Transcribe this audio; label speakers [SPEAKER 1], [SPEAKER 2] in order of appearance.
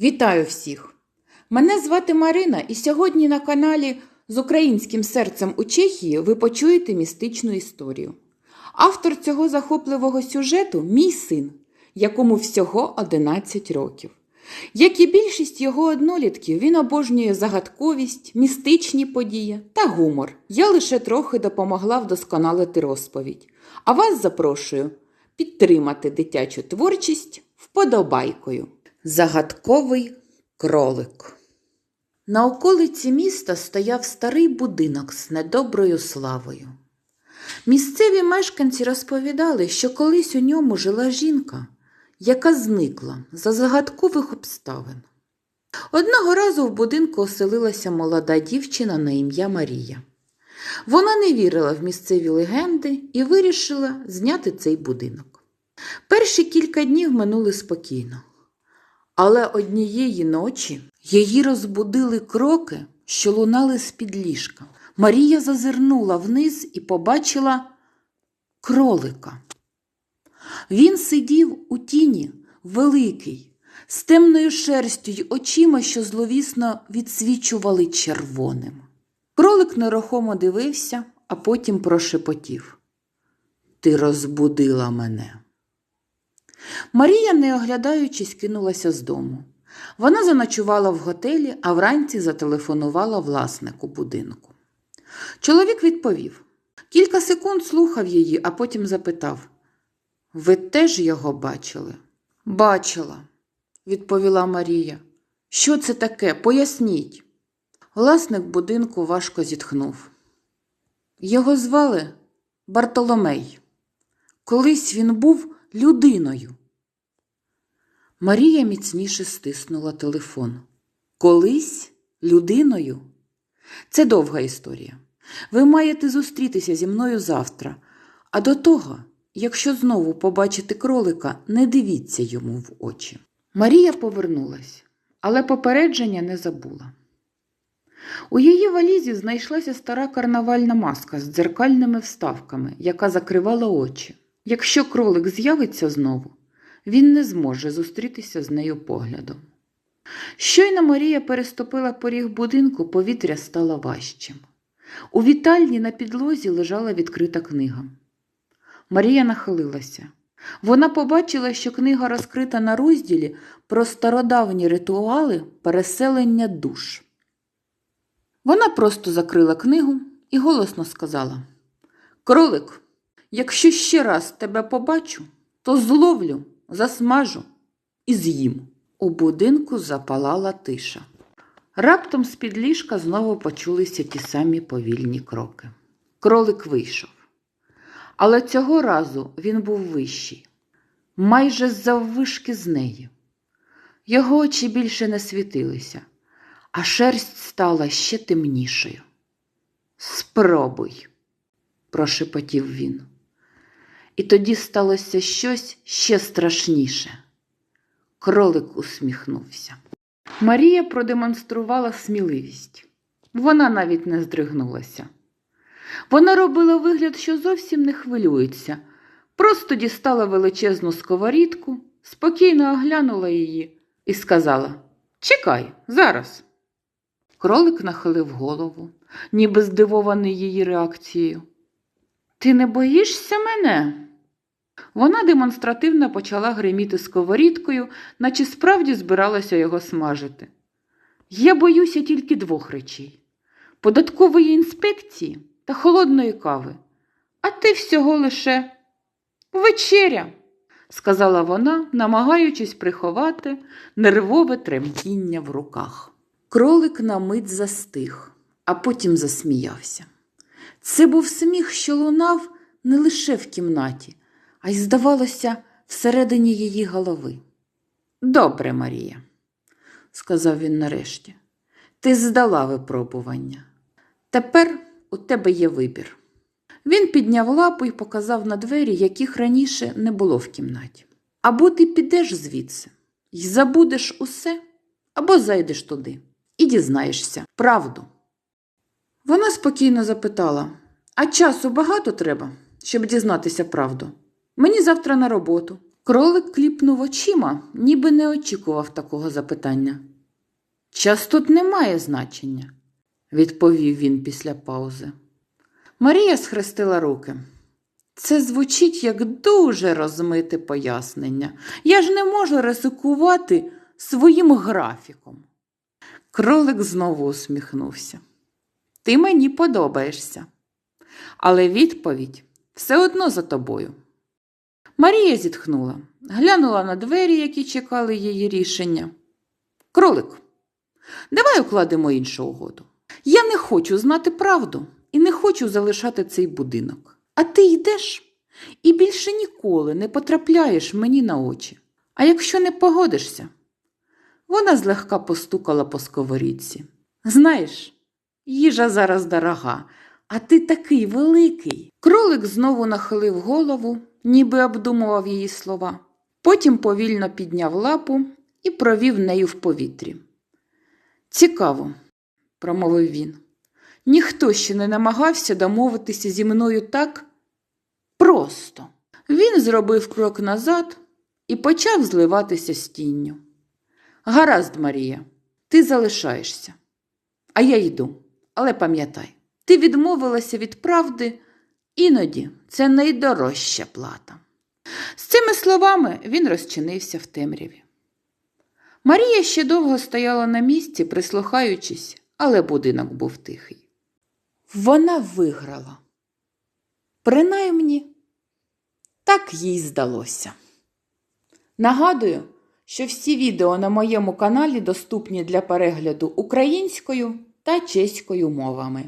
[SPEAKER 1] Вітаю всіх! Мене звати Марина, і сьогодні на каналі з українським серцем у Чехії ви почуєте містичну історію. Автор цього захопливого сюжету мій син, якому всього 11 років. Як і більшість його однолітків, він обожнює загадковість, містичні події та гумор. Я лише трохи допомогла вдосконалити розповідь. А вас запрошую підтримати дитячу творчість вподобайкою. Загадковий кролик. На околиці міста стояв старий будинок з недоброю славою. Місцеві мешканці розповідали, що колись у ньому жила жінка, яка зникла за загадкових обставин. Одного разу в будинку оселилася молода дівчина на ім'я Марія. Вона не вірила в місцеві легенди і вирішила зняти цей будинок. Перші кілька днів минули спокійно. Але однієї ночі її розбудили кроки, що лунали з-під ліжка. Марія зазирнула вниз і побачила кролика. Він сидів у тіні, великий, з темною шерстю й очима, що зловісно відсвічували червоним. Кролик нерухомо дивився, а потім прошепотів. Ти розбудила мене. Марія, не оглядаючись, кинулася з дому. Вона заночувала в готелі, а вранці зателефонувала власнику будинку. Чоловік відповів. Кілька секунд слухав її, а потім запитав: Ви теж його бачили? Бачила, відповіла Марія. Що це таке? Поясніть. Власник будинку важко зітхнув. Його звали Бартоломей. Колись він був людиною. Марія міцніше стиснула телефон. Колись людиною? Це довга історія. Ви маєте зустрітися зі мною завтра. А до того, якщо знову побачите кролика, не дивіться йому в очі. Марія повернулась, але попередження не забула. У її валізі знайшлася стара карнавальна маска з дзеркальними вставками, яка закривала очі. Якщо кролик з'явиться знову, він не зможе зустрітися з нею поглядом. Щойно Марія переступила поріг будинку, повітря стало важчим. У вітальні на підлозі лежала відкрита книга. Марія нахилилася. Вона побачила, що книга розкрита на розділі про стародавні ритуали переселення душ. Вона просто закрила книгу і голосно сказала: Кролик, якщо ще раз тебе побачу, то зловлю, засмажу і з'їм. У будинку запалала тиша. Раптом з-під ліжка знову почулися ті самі повільні кроки. Кролик вийшов. Але цього разу він був вищий, майже заввишки з неї. Його очі більше не світилися, а шерсть стала ще темнішою. Спробуй, прошепотів він. І тоді сталося щось ще страшніше. Кролик усміхнувся. Марія продемонструвала сміливість. Вона навіть не здригнулася. Вона робила вигляд, що зовсім не хвилюється, просто дістала величезну сковорідку, спокійно оглянула її і сказала Чекай, зараз. Кролик нахилив голову, ніби здивований її реакцією. Ти не боїшся мене? Вона демонстративно почала гриміти сковорідкою, наче справді збиралася його смажити. Я боюся тільки двох речей податкової інспекції та холодної кави. А ти всього лише вечеря, сказала вона, намагаючись приховати нервове тремтіння в руках. Кролик на мить застиг, а потім засміявся. Це був сміх, що лунав не лише в кімнаті, а й, здавалося, всередині її голови. Добре, Марія, сказав він нарешті, ти здала випробування. Тепер у тебе є вибір. Він підняв лапу і показав на двері, яких раніше не було в кімнаті. Або ти підеш звідси і забудеш усе, або зайдеш туди і дізнаєшся правду. Вона спокійно запитала: А часу багато треба, щоб дізнатися правду? Мені завтра на роботу. Кролик кліпнув очима, ніби не очікував такого запитання. Час тут не має значення, відповів він після паузи. Марія схрестила руки. Це звучить як дуже розмите пояснення. Я ж не можу ризикувати своїм графіком. Кролик знову усміхнувся. Ти мені подобаєшся. Але відповідь все одно за тобою. Марія зітхнула, глянула на двері, які чекали її рішення. Кролик, давай укладемо іншу угоду. Я не хочу знати правду і не хочу залишати цей будинок. А ти йдеш і більше ніколи не потрапляєш мені на очі. А якщо не погодишся, вона злегка постукала по сковорідці. Знаєш, їжа зараз дорога, а ти такий великий. Кролик знову нахилив голову, ніби обдумував її слова. Потім повільно підняв лапу і провів нею в повітрі. Цікаво, промовив він. Ніхто ще не намагався домовитися зі мною так просто. Він зробив крок назад і почав зливатися з тінню. Гаразд, Марія, ти залишаєшся, а я йду. Але пам'ятай, ти відмовилася від правди, іноді це найдорожча плата. З цими словами він розчинився в темряві. Марія ще довго стояла на місці, прислухаючись, але будинок був тихий. Вона виграла. Принаймні, так їй здалося. Нагадую, що всі відео на моєму каналі доступні для перегляду українською та чеською мовами.